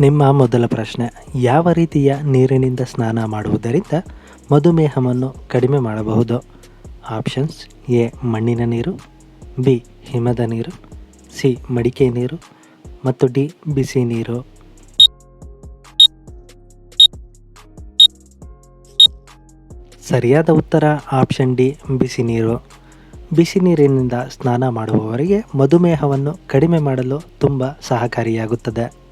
ನಿಮ್ಮ ಮೊದಲ ಪ್ರಶ್ನೆ, ಯಾವ ರೀತಿಯ ನೀರಿನಿಂದ ಸ್ನಾನ ಮಾಡುವುದರಿಂದ ಮಧುಮೇಹವನ್ನು ಕಡಿಮೆ ಮಾಡಬಹುದು? ಆಪ್ಷನ್ಸ್, ಎ, ಮಣ್ಣಿನ ನೀರು, ಬಿ, ಹಿಮದ ನೀರು, ಸಿ, ಮಡಿಕೆ ನೀರು, ಮತ್ತು ಡಿ, ಬಿಸಿ ನೀರು. ಸರಿಯಾದ ಉತ್ತರ, ಆಪ್ಷನ್ ಡಿ, ಬಿಸಿ ನೀರು. ಬಿಸಿ ನೀರಿನಿಂದ ಸ್ನಾನ ಮಾಡುವವರಿಗೆ ಮಧುಮೇಹವನ್ನು ಕಡಿಮೆ ಮಾಡಲು ತುಂಬ ಸಹಕಾರಿಯಾಗುತ್ತದೆ.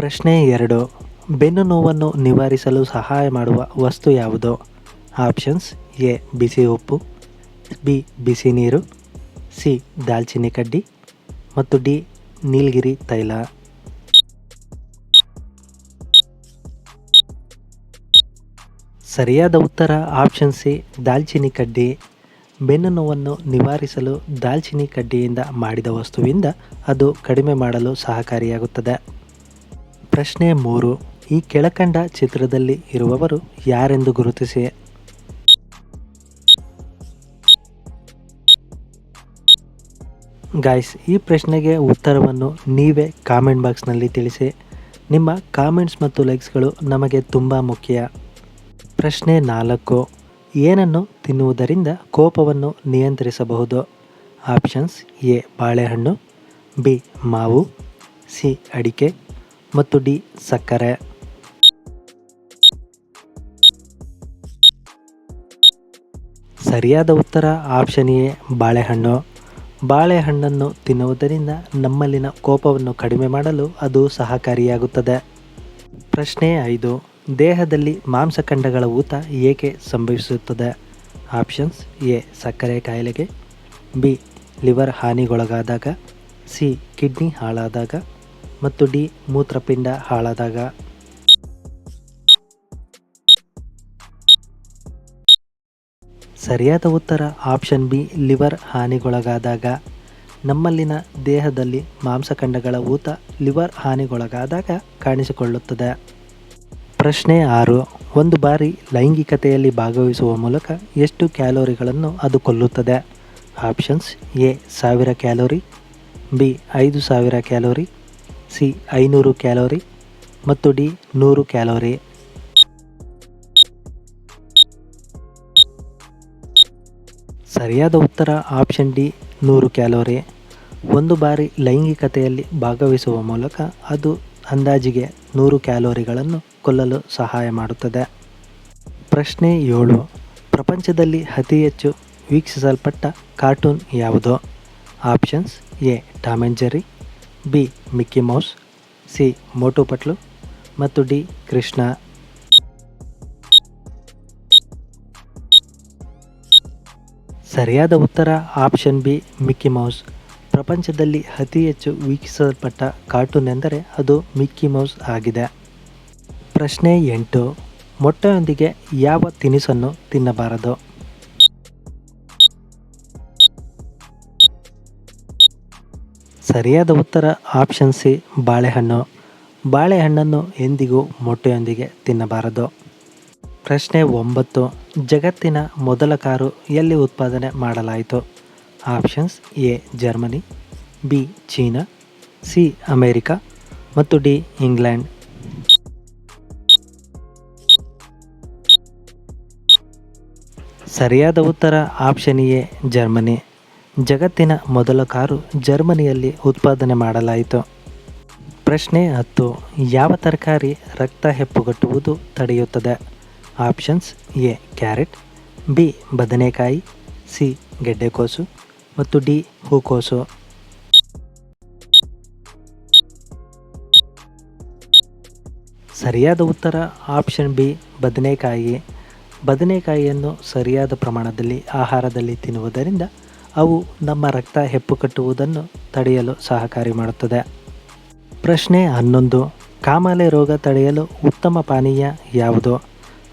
ಪ್ರಶ್ನೆ ಎರಡು. ಬೆನ್ನು ನೋವನ್ನು ನಿವಾರಿಸಲು ಸಹಾಯ ಮಾಡುವ ವಸ್ತು ಯಾವುದು? ಆಪ್ಷನ್ಸ್ ಎ, ಬಿಸಿ ಉಪ್ಪು, ಬಿ, ಬಿಸಿ ನೀರು, ಸಿ, ದಾಲ್ಚಿನ್ನಿ ಕಡ್ಡಿ ಮತ್ತು ಡಿ, ನೀಲಗಿರಿ ತೈಲ. ಸರಿಯಾದ ಉತ್ತರ ಆಪ್ಷನ್ ಸಿ, ದಾಲ್ಚಿನ್ನಿ ಕಡ್ಡಿ. ಬೆನ್ನು ನೋವನ್ನು ನಿವಾರಿಸಲು ದಾಲ್ಚಿನ್ನಿ ಕಡ್ಡಿಯಿಂದ ಮಾಡಿದ ವಸ್ತುವಿಂದ ಅದು ಕಡಿಮೆ ಮಾಡಲು ಸಹಕಾರಿಯಾಗುತ್ತದೆ. ಪ್ರಶ್ನೆ ಮೂರು. ಈ ಕೆಳಕಂಡ ಚಿತ್ರದಲ್ಲಿ ಇರುವವರು ಯಾರೆಂದು ಗುರುತಿಸಿ? ಗಾಯ್ಸ್ ಈ ಪ್ರಶ್ನೆಗೆ ಉತ್ತರವನ್ನು ನೀವೇ ಕಾಮೆಂಟ್ ಬಾಕ್ಸ್ನಲ್ಲಿ ತಿಳಿಸಿ. ನಿಮ್ಮ ಕಾಮೆಂಟ್ಸ್ ಮತ್ತು ಲೈಕ್ಸ್ಗಳು ನಮಗೆ ತುಂಬ ಮುಖ್ಯ. ಪ್ರಶ್ನೆ ನಾಲ್ಕು. ಏನನ್ನು ತಿನ್ನುವುದರಿಂದ ಕೋಪವನ್ನು ನಿಯಂತ್ರಿಸಬಹುದು? ಆಪ್ಷನ್ಸ್ ಎ, ಬಾಳೆಹಣ್ಣು, ಬಿ, ಮಾವು, ಸಿ, ಅಡಿಕೆ ಮತ್ತು ಡಿ ಸಕ್ಕರೆ. ಸರಿಯಾದ ಉತ್ತರ ಆಪ್ಷನ್ ಎ, ಬಾಳೆಹಣ್ಣು. ಬಾಳೆಹಣ್ಣನ್ನು ತಿನ್ನುವುದರಿಂದ ನಮ್ಮಲ್ಲಿನ ಕೋಪವನ್ನು ಕಡಿಮೆ ಮಾಡಲು ಅದು ಸಹಕಾರಿಯಾಗುತ್ತದೆ. ಪ್ರಶ್ನೆ ಐದು, ದೇಹದಲ್ಲಿ ಮಾಂಸಖಂಡಗಳ ಊತ ಏಕೆ ಸಂಭವಿಸುತ್ತದೆ? ಆಪ್ಷನ್ಸ್ ಎ, ಸಕ್ಕರೆ ಕಾಯಿಲೆಗೆ. ಬಿ, ಲಿವರ್ ಹಾನಿಗೊಳಗಾದಾಗ. ಸಿ, ಕಿಡ್ನಿ ಹಾಳಾದಾಗ. ಮತ್ತು ಡಿ ಮೂತ್ರಪಿಂಡ ಹಾಳಾದಾಗ. ಸರಿಯಾದ ಉತ್ತರ ಆಪ್ಷನ್ ಬಿ, ಲಿವರ್ ಹಾನಿಗೊಳಗಾದಾಗ. ನಮ್ಮಲ್ಲಿನ ದೇಹದಲ್ಲಿ ಮಾಂಸಖಂಡಗಳ ಊತ ಲಿವರ್ ಹಾನಿಗೊಳಗಾದಾಗ ಕಾಣಿಸಿಕೊಳ್ಳುತ್ತದೆ. ಪ್ರಶ್ನೆ ಆರು, ಒಂದು ಬಾರಿ ಲೈಂಗಿಕತೆಯಲ್ಲಿ ಭಾಗವಹಿಸುವ ಮೂಲಕ ಎಷ್ಟು ಕ್ಯಾಲೋರಿಗಳನ್ನು ಅದು ಕೊಲ್ಲುತ್ತದೆ? ಆಪ್ಷನ್ಸ್ ಎ, ಸಾವಿರ ಕ್ಯಾಲೋರಿ, ಬಿ, ಐದು ಸಾವಿರ ಕ್ಯಾಲೋರಿ ಸಿ ಐನೂರು ಕ್ಯಾಲೋರಿ ಮತ್ತು ಡಿ ನೂರು ಕ್ಯಾಲೋರಿ. ಸರಿಯಾದ ಉತ್ತರ ಆಪ್ಷನ್ ಡಿ ನೂರು ಕ್ಯಾಲೋರಿ. ಒಂದು ಬಾರಿ ಲೈಂಗಿಕತೆಯಲ್ಲಿ ಭಾಗವಹಿಸುವ ಮೂಲಕ ಅದು ಅಂದಾಜಿಗೆ ನೂರು ಕ್ಯಾಲೋರಿಗಳನ್ನು ಕೊಲ್ಲಲು ಸಹಾಯ ಮಾಡುತ್ತದೆ. ಪ್ರಶ್ನೆ ಏಳು. ಪ್ರಪಂಚದಲ್ಲಿ ಅತಿ ಹೆಚ್ಚು ವೀಕ್ಷಿಸಲ್ಪಟ್ಟ ಕಾರ್ಟೂನ್ ಯಾವುದು? Options A Tom and Jerry B Mickey Mouse, C Motu Patlu ಮತ್ತು ಡಿ ಕೃಷ್ಣ. ಸರಿಯಾದ ಉತ್ತರ ಆಪ್ಷನ್ ಬಿ ಮಿಕ್ಕಿ ಮೌಸ್. ಪ್ರಪಂಚದಲ್ಲಿ ಅತಿ ಹೆಚ್ಚು ವೀಕ್ಷಿಸಲ್ಪಟ್ಟ ಕಾರ್ಟೂನ್ ಎಂದರೆ ಅದು ಮಿಕ್ಕಿ ಮೌಸ್ ಆಗಿದೆ. ಪ್ರಶ್ನೆ ಎಂಟು, ಮೊಟ್ಟೆಯೊಂದಿಗೆ ಯಾವ ತಿನಿಸನ್ನು ತಿನ್ನಬಾರದು? ಸರಿಯಾದ ಉತ್ತರ ಆಪ್ಷನ್ ಸಿ ಬಾಳೆಹಣ್ಣು. ಬಾಳೆಹಣ್ಣನ್ನು ಎಂದಿಗೂ ಮೊಟ್ಟೆಯೊಂದಿಗೆ ತಿನ್ನಬಾರದು. ಪ್ರಶ್ನೆ ಒಂಬತ್ತು, ಜಗತ್ತಿನ ಮೊದಲ ಕಾರು ಎಲ್ಲಿ ಉತ್ಪಾದನೆ ಮಾಡಲಾಯಿತು? Options A, Germany, B, China, C, America ಮತ್ತು ಡಿ, ಇಂಗ್ಲೆಂಡ್. ಸರಿಯಾದ ಉತ್ತರ ಆಪ್ಷನ್ ಎ, ಜರ್ಮನಿ. ಜಗತ್ತಿನ ಮೊದಲ ಕಾರು ಜರ್ಮನಿಯಲ್ಲಿ ಉತ್ಪಾದನೆ ಮಾಡಲಾಯಿತು. ಪ್ರಶ್ನೆ ಹತ್ತು, ಯಾವ ತರಕಾರಿ ರಕ್ತ ಹೆಪ್ಪುಗಟ್ಟುವುದು ತಡೆಯುತ್ತದೆ? ಆಪ್ಷನ್ಸ್ ಎ, ಕ್ಯಾರೆಟ್, ಬಿ, ಬದನೆಕಾಯಿ, ಸಿ, ಗೆಡ್ಡೆಕೋಸು ಮತ್ತು ಡಿ, ಹೂಕೋಸು. ಸರಿಯಾದ ಉತ್ತರ ಆಪ್ಷನ್ ಬಿ, ಬದನೆಕಾಯಿ. ಬದನೆಕಾಯಿಯನ್ನು ಸರಿಯಾದ ಪ್ರಮಾಣದಲ್ಲಿ, ಆಹಾರದಲ್ಲಿ ತಿನ್ನುವುದರಿಂದ ಅವು ನಮ್ಮ ರಕ್ತ ಹೆಪ್ಪು ಕಟ್ಟುವುದನ್ನು ತಡೆಯಲು ಸಹಕಾರಿ ಮಾಡುತ್ತದೆ. ಪ್ರಶ್ನೆ ಹನ್ನೊಂದು. ಕಾಮಾಲೆ ರೋಗ ತಡೆಯಲು ಉತ್ತಮ ಪಾನೀಯ ಯಾವುದು?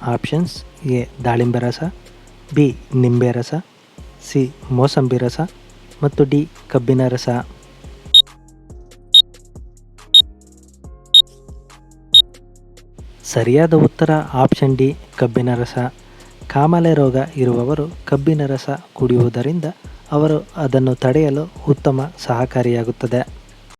Options A. ದಾಳಿಂಬೆ ರಸ, ಬಿ. ನಿಂಬೆ ರಸ, ಸಿ. ಮೋಸಂಬಿ ರಸ ಮತ್ತು ಡಿ. ಕಬ್ಬಿನ ರಸ. ಸರಿಯಾದ ಉತ್ತರ ಆಪ್ಷನ್ ಡಿ. ಕಬ್ಬಿನ ರಸ. ಕಾಮಾಲೆ ರೋಗ ಇರುವವರು ಕಬ್ಬಿನ ರಸ ಕುಡಿಯುವುದರಿಂದ ಅವರು ಅದನ್ನು ತಡೆಯಲು ಉತ್ತಮ ಸಹಕಾರಿಯಾಗುತ್ತದೆ.